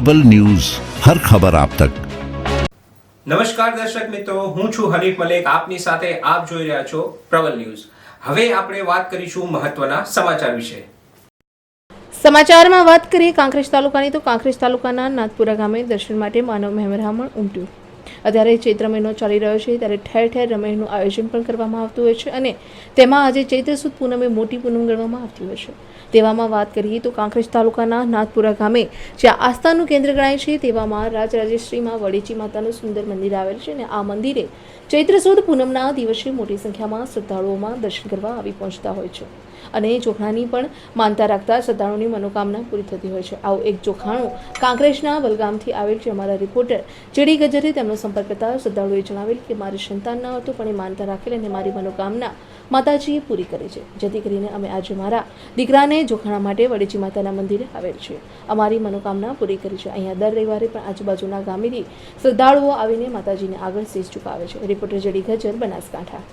અબલ news હર ખબર આપ તક નમસ્કાર દર્શક મિત્રો હું છું હરીફ મલેક આપની સાથે આપ જોઈ રહ્યા છો પ્રબલ ન્યૂઝ. હવે આપણે વાત કરીશું મહત્વના સમાચાર વિશે. સમાચારમાં વાત કરીએ કાંકરેજ તાલુકાની તો કાંકરેજ તાલુકાના નાથપુરા ગામે દર્શન માટે માનવ મહેમરામણ ઉમટ્યું. અત્યારે ચૈત્ર મહિનો ચાલી રહ્યો છે, ત્યારે ઠેર ઠેર રમેણનું આયોજન પણ કરવામાં આવતું હોય છે અને તેમાં આજે ચૈત્ર સુદ પૂનમે મોટી પૂનમ ગણવામાં આવતી હોય છે. તેવામાં વાત કરીએ તો કાંકરેજ તાલુકાના નાથપુરા ગામે, જ્યાં આસ્થાનું કેન્દ્ર ગણાય છે, તેવામાં રાજરાજેશ્રીમાં વડેચી માતાનું સુંદર મંદિર આવેલ છે અને આ મંદિરે ચૈત્ર સુદ પૂનમના દિવસે મોટી સંખ્યામાં શ્રદ્ધાળુઓમાં દર્શન કરવા આવી પહોંચતા હોય છે. અને ચોખાની પણ માનતા રાખતા શ્રદ્ધાળુની મનોકામના પૂરી થતી હોય છે. આવું એક ચોખાણું કાંકરેજના વલગામથી આવેલ છે અમારા રિપોર્ટર જેડી ગજરે તેમનો સંપર્ક કરતા શ્રદ્ધાળુએ જણાવેલ કે મારી સંતાન ન હતું, પણ એ માનતા રાખેલ અને મારી મનોકામના માતાજીએ પૂરી કરી છે. જેથી કરીને અમે આજે મારા દીકરાને જોખાણા માટે વડેજી માતાના મંદિરે આવેલ છે અમારી મનોકામના પૂરી કરી છે. અહીંયા દર રવિવારે પણ આજુબાજુના ગામેથી શ્રદ્ધાળુઓ આવીને માતાજીને આગળ શીશ ચુકાવે છે. Reporter JD Gajjar Banaskantha.